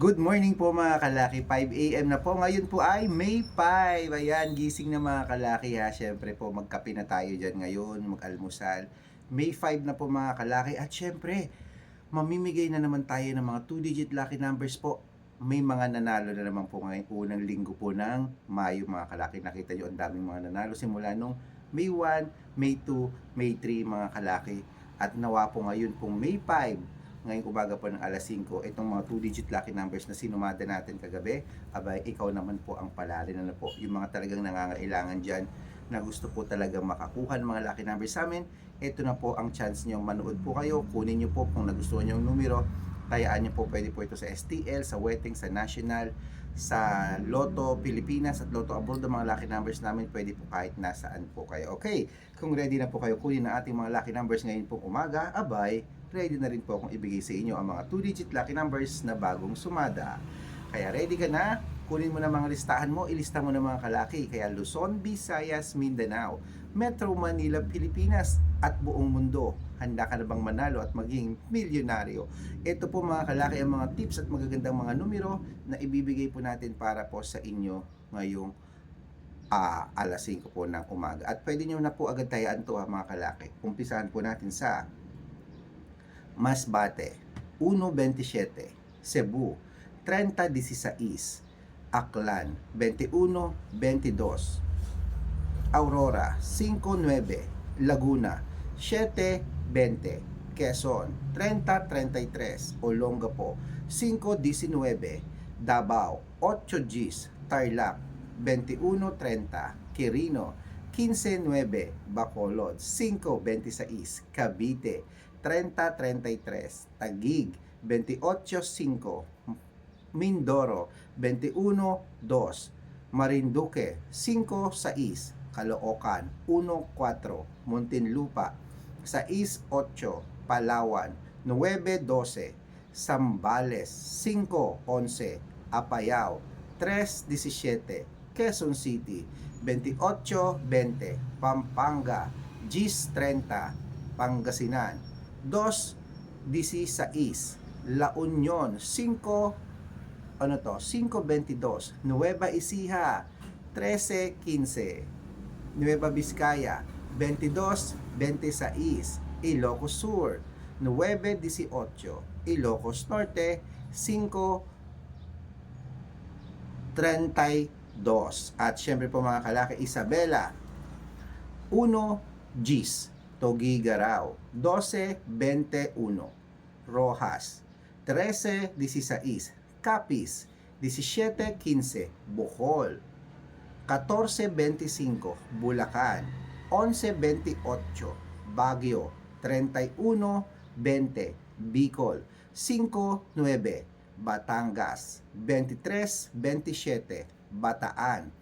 Good morning po mga kalaki, 5 a.m. na po. Ngayon po ay May 5. Ayan, gising na mga kalaki ha. Siyempre po, magkape na tayo dyan ngayon, mag-almusal. May 5 na po mga kalaki. At siyempre, mamimigay na naman tayo ng mga 2-digit lucky numbers po. May mga nanalo na naman po ngayong unang linggo po ng Mayo mga kalaki. Nakita nyo ang daming mga nanalo simula nung May 1, May 2, May 3 mga kalaki. At nawa po ngayon pong May 5 ngayong umaga po ng alas 5, itong mga 2-digit lucky numbers na sinumada natin kagabi, abay, ikaw naman po ang palari na, po. Yung mga talagang nangangailangan dyan na gusto po talaga makakuha ng mga lucky numbers sa amin, ito na po ang chance nyo manood po kayo. Kunin nyo po kung nagustuhan nyo yung numero. Tayaan nyo po, pwede po ito sa STL, sa Wedding, sa National, sa Lotto Pilipinas at Lotto Abroad ang mga lucky numbers namin pwede po kahit nasaan po kayo. Okay, kung ready na po kayo kunin ang ating mga lucky numbers ngayon pong umaga, abay, ready na rin po akong ibigay sa inyo ang mga 2-digit lucky numbers na bagong sumada. Kaya ready ka na? Kunin mo na mga listahan mo, ilista mo na mga kalaki. Kaya Luzon, Visayas, Mindanao, Metro Manila, Pilipinas at buong mundo. Handa ka na bang manalo at maging milyonaryo? Ito po mga kalaki ang mga tips at magagandang mga numero na ibibigay po natin para po sa inyo ngayong ah, alas 5 po ng umaga. At pwede nyo na po agad tayaan to ha, mga kalaki. Umpisahan po natin sa Masbate, 1.27, Cebu, 30.16, Aklan, 21.22, Aurora, 5.9, Laguna, 7.20, Quezon, 30.33, Olongapo, 5.19, Davao, 8 Gs, Tarlac, 21.30, Quirino, 15.9, Bacolod, 5.26, Cavite, 30.33, Taguig, 28.5, Mindoro, 21.2, Marinduque, 5.6, Caloocan, 1.4, Muntinlupa, 6.8, Palawan, 9.12, Sambales, 5.11, Apayao, 3.17, Quezon City, 28.20, Pampanga, Gis 30, Pangasinan, 2.16, La Union, 5, ano to, 5.22, Nueva Ecija, 13.15, Nueva Vizcaya, 22.26, Ilocos Sur, 9.18, Ilocos Norte, 5 32. At syempre po mga kalaki, Isabela, 1 Gis, Togigaraw, 12.21, Rojas, 13.16, Capiz, 17.15, Bohol, 14.25, Bulacan, 11.28, Baguio, 31.20, Bicol, 5.9, Batangas, 23-27, Bataan,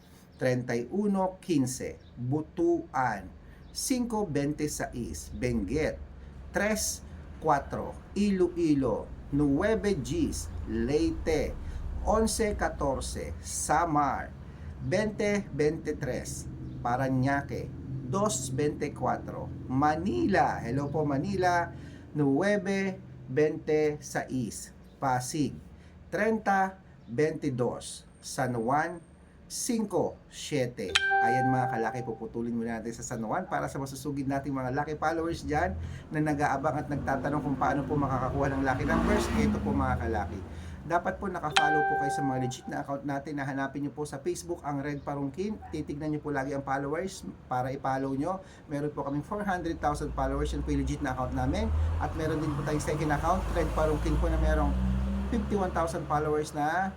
31-15, Butuan, 5-26, Benguet, 3-4, Iloilo, 9 Gs, Leyte, 11-14, Samar, 20-23, Paranaque, 2-24, Manila, hello po Manila, 9-26, Pasig, 30-22, San Juan, 5-7. Ayan mga kalaki, puputulin muna natin sa San Juan para sa masusugid nating mga lucky followers dyan na nag-aabang at nagtatanong kung paano po makakakuha ng lucky numbers. Ito po mga kalaki. Dapat po nakafollow po kayo sa mga legit na account natin na hanapin nyo po sa Facebook ang Red Parungkin. Titignan nyo po lagi ang followers para i-follow nyo. Meron po kaming 400,000 followers. Yun po yung legit na account namin. At meron din po tayong second account, Red Parungkin po na merong 51,000 followers na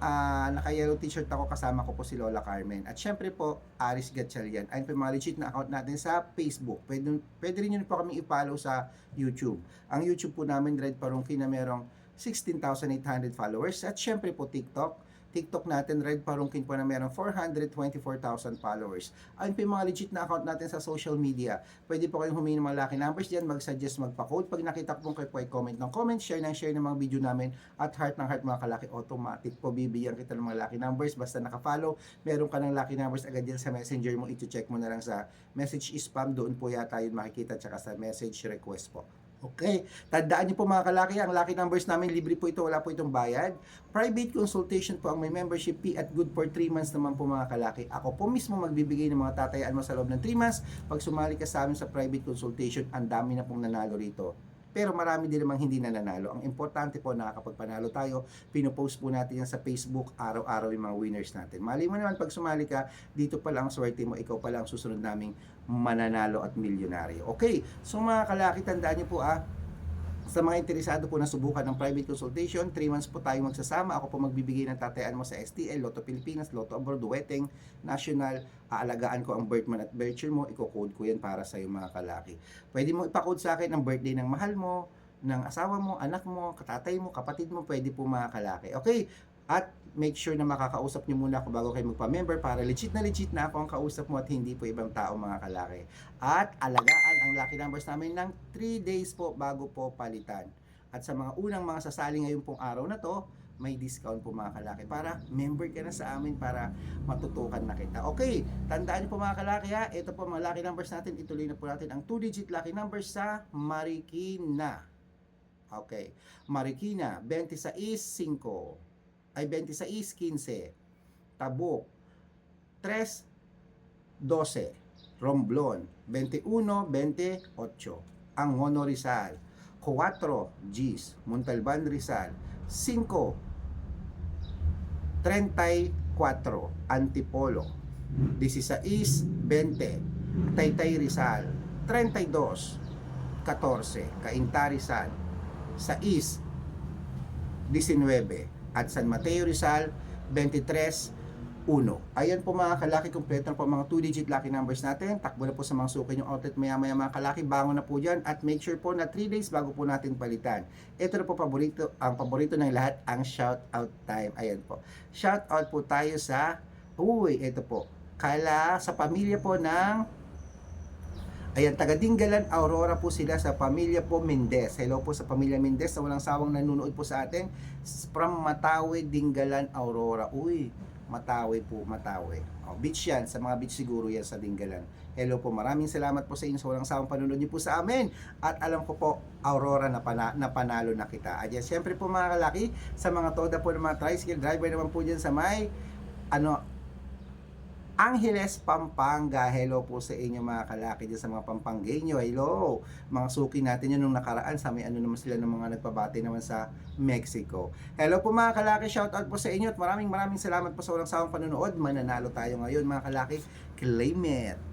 uh, naka-yellow t-shirt ako kasama ko po si Lola Carmen. At syempre po, Aris Gatchalian. Ayun po yung mga legit na account natin sa Facebook. Pwede, pwede rin yun po kami i-follow sa YouTube. Ang YouTube po namin, Red Parungkin na merong 16,800 followers. At syempre po TikTok. TikTok natin, Red Parungkin po na meron 424,000 followers. Ayun po yung mga legit na account natin sa social media. Pwede po kayong humingi ng mga lucky numbers dyan, mag-suggest, magpa-code. Pag nakita po kayo po ay comment ng comment, share ng share ng mga video namin, at heart ng heart mga kalaki, automatic po bibigyan kita ng mga lucky numbers. Basta naka-follow, meron ka ng lucky numbers agad yan sa messenger mo, ito-check mo na lang sa message spam, doon po yata yun makikita, tsaka sa message request po. Okay. Tandaan niyo po mga kalaki, ang lucky numbers namin, libre po ito, wala po itong bayad. Private consultation po ang may membership fee at good for 3 months naman po mga kalaki. Ako po mismo magbibigay ng mga tatayaan mo sa loob ng 3 months. Pag sumali ka sa amin sa private consultation, ang dami na pong nanalo rito. Pero marami din namang hindi nananalo. Ang importante po, nakakapagpanalo tayo. Pinopost po natin yan sa Facebook, araw-araw yung mga winners natin. Mali mo naman, pag sumali ka, dito pa lang ang swerte mo, ikaw pa lang ang susunod naming mananalo at milyonaryo. Okay, so mga kalaki, tandaan niyo po ah, sa mga interesado po na subukan ng private consultation, 3 months po tayo magsasama. Ako po magbibigay ng tatayaan mo sa STL, Lotto Pilipinas, Lotto Abroad, Duweteng, National. Aalagaan ko ang birth month at year mo. Iko-code ko yan para sa iyo mga kalaki. Pwede mo ipakode sa akin ang birthday ng mahal mo, ng asawa mo, anak mo, katatay mo, kapatid mo, pwede po mga kalaki. Okay? At make sure na makakausap niyo muna ako bago kayo magpa-member para legit na legit na ako ang kausap mo at hindi po ibang tao mga kalaki. At alagaan ang lucky numbers namin ng 3 days po bago po palitan. At sa mga unang mga sasali ngayon pong araw na to, may discount po mga kalaki para member ka na sa amin para matutukan na kita. Okay, tandaan niyo po mga kalaki ha, ito po mga lucky numbers natin, ituloy na po natin ang 2-digit lucky numbers sa Marikina. Okay, Marikina, 26-5 ay 26-15. Tabuk, 3-12. Romblon, 21-28. Angono Rizal, 4 Gis. Montalban Rizal, 5 34. Antipolo, 16-20. Taytay Rizal, 32 14. Cainta Rizal, 6 19 at San Mateo Rizal 23 1. Ayan po mga kalaki, kompleto na po mga 2-digit lucky numbers natin. Takbo na po sa mga suki yung outlet maya-maya mga kalaki. Bango na po dyan at make sure po na 3 days bago po natin palitan. Ito na po paborito, ang paborito ng lahat, ang shout out time. Ayan po. Shout out po tayo sa, uy, ito po. Kala sa pamilya po ng Ayan, taga Dingalan, Aurora po sila sa pamilya po Mendez. Hello po sa pamilya Mendez na walang sawang nanonood po sa atin. From Matawe, Dingalan, Aurora. Uy, Matawe po, Matawe. O, beach yan, sa mga beach siguro yan sa Dingalan. Hello po, maraming salamat po sa inyo sa walang sawang panonood niyo po sa amin. At alam ko po, Aurora na, pana, na na kita. At yan, siyempre po mga kalaki, sa mga toda po ng mga tricycle driver naman po dyan sa may, ano, Angeles, Pampanga. Hello po sa inyo mga kalaki dyan sa mga Pampanggenyo. Hello. Mga suki natin yun nung nakaraan sa may ano naman sila ng mga nagpabati naman sa Mexico. Hello po mga kalaki. Shout out po sa inyo at maraming maraming salamat po sa walang sawang panonood. Mananalo tayo ngayon mga kalaki. Claim it.